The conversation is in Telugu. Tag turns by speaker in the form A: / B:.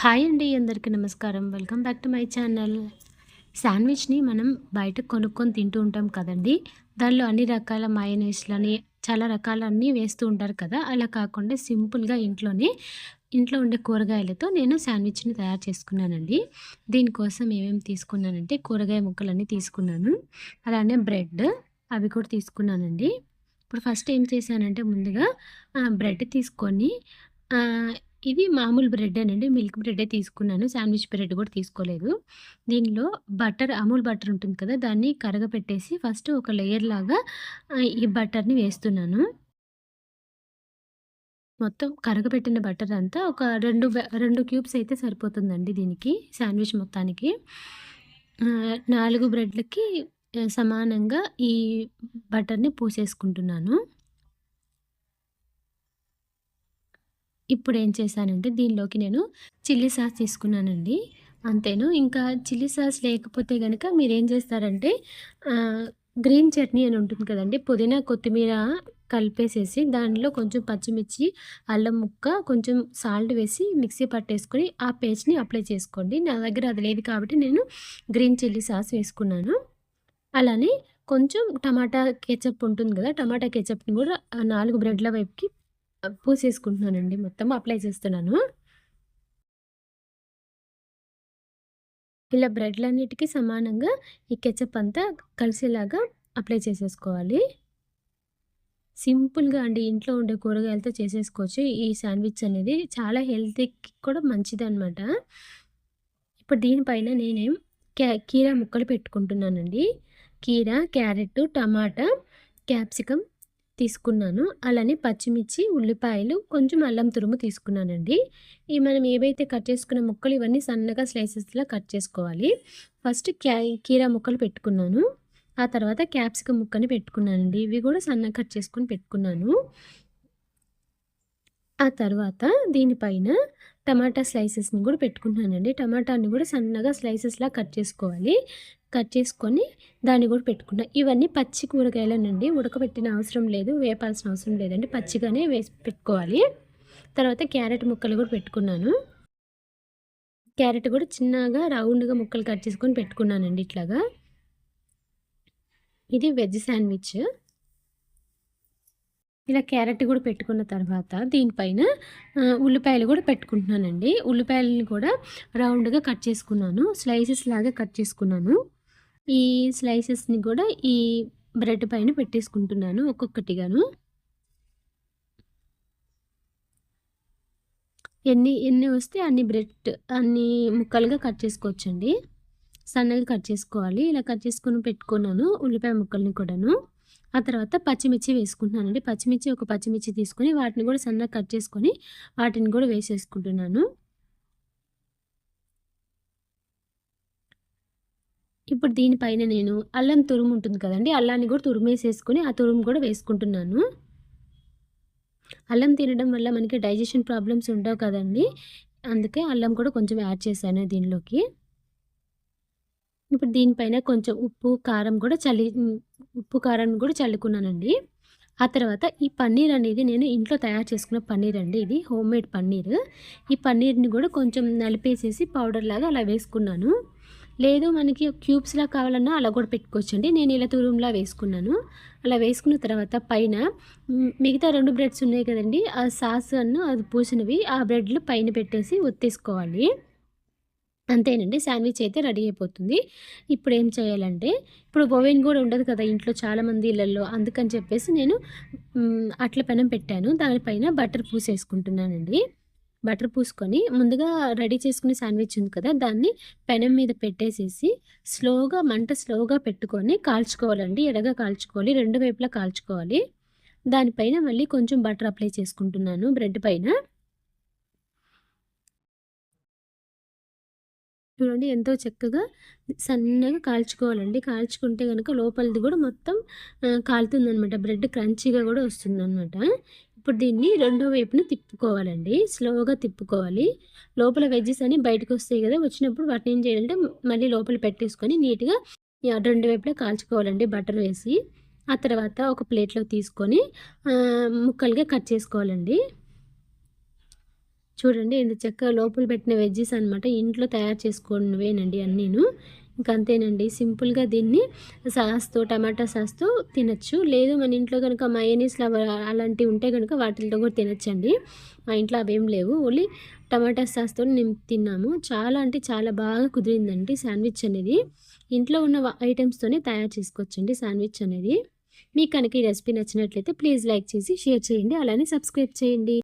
A: హాయ్ అండి అందరికీ నమస్కారం. Welcome back to my channel. శాండ్విచ్ని మనం బయట కొనుక్కొని తింటూ ఉంటాం కదండి. దానిలో అన్ని రకాల మయోనైస్లని చాలా రకాలన్నీ వేస్తూ ఉంటారు కదా. అలా కాకుండా సింపుల్గా ఇంట్లోనే ఇంట్లో ఉండే కూరగాయలతో నేను శాండ్విచ్ని తయారు చేసుకున్నానండి. దీనికోసం ఏమేమి తీసుకున్నానంటే కూరగాయ ముక్కలన్నీ తీసుకున్నాను. అలానే బ్రెడ్ అవి కూడా తీసుకున్నానండి. ఇప్పుడు ఫస్ట్ ఏం చేశానంటే ముందుగా బ్రెడ్ తీసుకొని ఇది మామూలు బ్రెడ్ అనండి. మిల్క్ బ్రెడ్డే తీసుకున్నాను. శాండ్విచ్ బ్రెడ్ కూడా తీసుకోలేదు. దీనిలో బటర్ అమూల్ బటర్ ఉంటుంది కదా దాన్ని కరగపెట్టేసి ఫస్ట్ ఒక లేయర్ లాగా ఈ బటర్ని వేస్తున్నాను. మొత్తం కరగపెట్టిన బటర్ అంతా ఒక రెండు రెండు క్యూబ్స్ అయితే సరిపోతుందండి దీనికి శాండ్విచ్ మొత్తానికి. నాలుగు బ్రెడ్లకి సమానంగా ఈ బటర్ని పూసేసుకుంటున్నాను. ఇప్పుడు ఏం చేశానంటే దీనిలోకి నేను చిల్లీ సాస్ తీసుకున్నానండి. అంతేను. ఇంకా చిల్లీ సాస్ లేకపోతే కనుక మీరు ఏం చేస్తారంటే గ్రీన్ చట్నీ అని ఉంటుంది కదండి. పుదీనా కొత్తిమీర కలిపేసేసి దానిలో కొంచెం పచ్చిమిర్చి అల్లం ముక్క కొంచెం సాల్ట్ వేసి మిక్సీ పట్టేసుకొని ఆ పేస్ట్ని అప్లై చేసుకోండి. నా దగ్గర అది లేదు కాబట్టి నేను గ్రీన్ చిల్లీ సాస్ వేసుకున్నాను. అలానే కొంచెం టమాటా కెచప్ ఉంటుంది కదా టమాటా కెచప్ని కూడా నాలుగు బ్రెడ్ల వైపుకి పూసేసుకుంటున్నానండి మొత్తం అప్లై చేస్తున్నాను. ఇలా బ్రెడ్లన్నిటికీ సమానంగా ఈ కెచప్ అంతా కలిసేలాగా అప్లై చేసేసుకోవాలి. సింపుల్గా అండి ఇంట్లో ఉండే కూరగాయలతో చేసేసుకోవచ్చు. ఈ శాండ్విచ్ అనేది చాలా హెల్తీకి కూడా మంచిది అనమాట ఇప్పుడు దీనిపైన నేనేం క్యా కీరా ముక్కలు పెట్టుకుంటున్నానండి. కీరా క్యారెట్ టమాటా క్యాప్సికమ్ తీసుకున్నాను. అలానే పచ్చిమిర్చి ఉల్లిపాయలు కొంచెం అల్లం తురుము తీసుకున్నానండి. ఈ మనం ఏవైతే కట్ చేసుకున్న ముక్కలు ఇవన్నీ సన్నగా స్లైసెస్లా కట్ చేసుకోవాలి. ఫస్ట్ క్యా కీరా ముక్కలు పెట్టుకున్నాను. ఆ తర్వాత క్యాప్సికమ్ ముక్కని పెట్టుకున్నానండి. ఇవి కూడా సన్నగా కట్ చేసుకొని పెట్టుకున్నాను. ఆ తర్వాత దీనిపైన టమాటా స్లైసెస్ని కూడా పెట్టుకుంటున్నానండి. టమాటాని కూడా సన్నగా స్లైసెస్లా కట్ చేసుకోవాలి. కట్ చేసుకొని దాన్ని కూడా పెట్టుకున్నా ఇవన్నీ పచ్చి కూరగాయలనండి. ఉడకబెట్టిన అవసరం లేదు వేపాల్సిన అవసరం లేదండి. పచ్చిగానే వేసి పెట్టుకోవాలి. తర్వాత క్యారెట్ ముక్కలు కూడా పెట్టుకున్నాను. క్యారెట్ కూడా చిన్నగా రౌండ్గా ముక్కలు కట్ చేసుకొని పెట్టుకున్నానండి ఇట్లాగా. ఇది వెజ్ శాండ్విచ్. ఇలా క్యారెట్ కూడా పెట్టుకున్న తర్వాత దీనిపైన ఉల్లిపాయలు కూడా పెట్టుకుంటున్నానండి. ఉల్లిపాయలను కూడా రౌండ్గా కట్ చేసుకున్నాను. స్లైసెస్ లాగా కట్ చేసుకున్నాను. ఈ స్లైసెస్ని కూడా ఈ బ్రెడ్ పైన పెట్టేసుకుంటున్నాను ఒక్కొక్కటిగాను. ఎన్ని ఎన్ని వస్తే అన్ని బ్రెడ్ అన్ని ముక్కలుగా కట్ చేసుకోవచ్చండి. సన్నగా కట్ చేసుకోవాలి. ఇలా కట్ చేసుకుని పెట్టుకున్నాను ఉల్లిపాయ ముక్కల్ని కూడాను. ఆ తర్వాత పచ్చిమిర్చి వేసుకుంటున్నానండి. పచ్చిమిర్చి ఒక పచ్చిమిర్చి తీసుకొని వాటిని కూడా సన్నగా కట్ చేసుకొని వాటిని కూడా వేసేసుకుంటున్నాను. ఇప్పుడు దీనిపైన నేను అల్లం తురుము ఉంటుంది కదండి అల్లాన్ని కూడా తురుమేసేసుకొని ఆ తురుము కూడా వేసుకుంటున్నాను. అల్లం తినడం వల్ల మనకి డైజెషన్ ప్రాబ్లమ్స్ ఉండవు కదండి. అందుకే అల్లం కూడా కొంచెం యాడ్ చేశాను దీనిలోకి. ఇప్పుడు దీనిపైన కొంచెం ఉప్పు కారం కూడా చల్లి ఉప్పు కారం కూడా చల్లుకున్నానండి. ఆ తర్వాత ఈ పన్నీర్ అనేది నేను ఇంట్లో తయారు చేసుకున్న పన్నీర్ అండి ఇది హోమ్ మేడ్ పన్నీర్. ఈ పన్నీర్ని కూడా కొంచెం నలిపేసేసి పౌడర్ లాగా అలా వేసుకున్నాను. లేదు మనకి క్యూబ్స్లా కావాలన్నా అలా కూడా పెట్టుకోవచ్చండి. నేను ఇలా తురుములా వేసుకున్నాను. అలా వేసుకున్న తర్వాత పైన మిగతా రెండు బ్రెడ్స్ ఉన్నాయి కదండి. ఆ సాస్ అన్ను అది పూసినవి ఆ బ్రెడ్లు పైన పెట్టేసి ఒత్తేసుకోవాలి. అంతేనండి. శాండ్విచ్ అయితే రెడీ అయిపోతుంది. ఇప్పుడు ఏం చేయాలంటే ఇప్పుడు ఓవెన్ కూడా ఉండదు కదా ఇంట్లో చాలామంది ఇళ్ళల్లో అందుకని చెప్పేసి నేను అట్ల పెనం పెట్టాను. దానిపైన బటర్ పూసేసుకుంటున్నానండి. బటర్ పూసుకొని ముందుగా రెడీ చేసుకునే శాండ్విచ్ ఉంది కదా దాన్ని పెనం మీద పెట్టేసేసి స్లోగా మంట స్లోగా పెట్టుకొని కాల్చుకోవాలండి. ఎడగా కాల్చుకోవాలి రెండు వైపులా కాల్చుకోవాలి. దానిపైన మళ్ళీ కొంచెం బటర్ అప్లై చేసుకుంటున్నాను బ్రెడ్ పైన. చూడండి ఎంతో చక్కగా సన్నగా కాల్చుకోవాలండి. కాల్చుకుంటే కనుక లోపలిది కూడా మొత్తం కాలుతుందనమాట బ్రెడ్ క్రంచీగా కూడా వస్తుందన్నమాట. ఇప్పుడు దీన్ని రెండో వైపున తిప్పుకోవాలండి. స్లోగా తిప్పుకోవాలి. లోపల వెజ్జెస్ అని బయటకు వస్తాయి కదా. వచ్చినప్పుడు వాటిని ఏం చేయాలంటే మళ్ళీ లోపల పెట్టేసుకొని నీట్గా రెండు వైపులా కాల్చుకోవాలండి బటర్ వేసి. ఆ తర్వాత ఒక ప్లేట్లో తీసుకొని ముక్కలుగా కట్ చేసుకోవాలండి. చూడండి ఎంత చక్కగా లోపల పెట్టిన వెజ్జెస్ అనమాట ఇంట్లో తయారు చేసుకున్నవేనండి అన్నీను. ఇంకా అంతేనండి. సింపుల్గా దీన్ని సాస్తో టమాటా సాస్తో తినచ్చు. లేదు మన ఇంట్లో కనుక మయోనీస్ అలాంటివి ఉంటే కనుక వాటితో కూడా తినచ్చండి. మా ఇంట్లో అవేం లేవు. ఓన్లీ టమాటా సాస్తో మేము తిన్నాము. చాలా అంటే చాలా బాగా కుదిరిందండి శాండ్విచ్ అనేది. ఇంట్లో ఉన్న ఐటమ్స్తోనే తయారు చేసుకోవచ్చండి శాండ్విచ్ అనేది. మీకు కనుక ఈ రెసిపీ నచ్చినట్లయితే ప్లీజ్ లైక్ చేసి షేర్ చేయండి. అలానే సబ్స్క్రైబ్ చేయండి.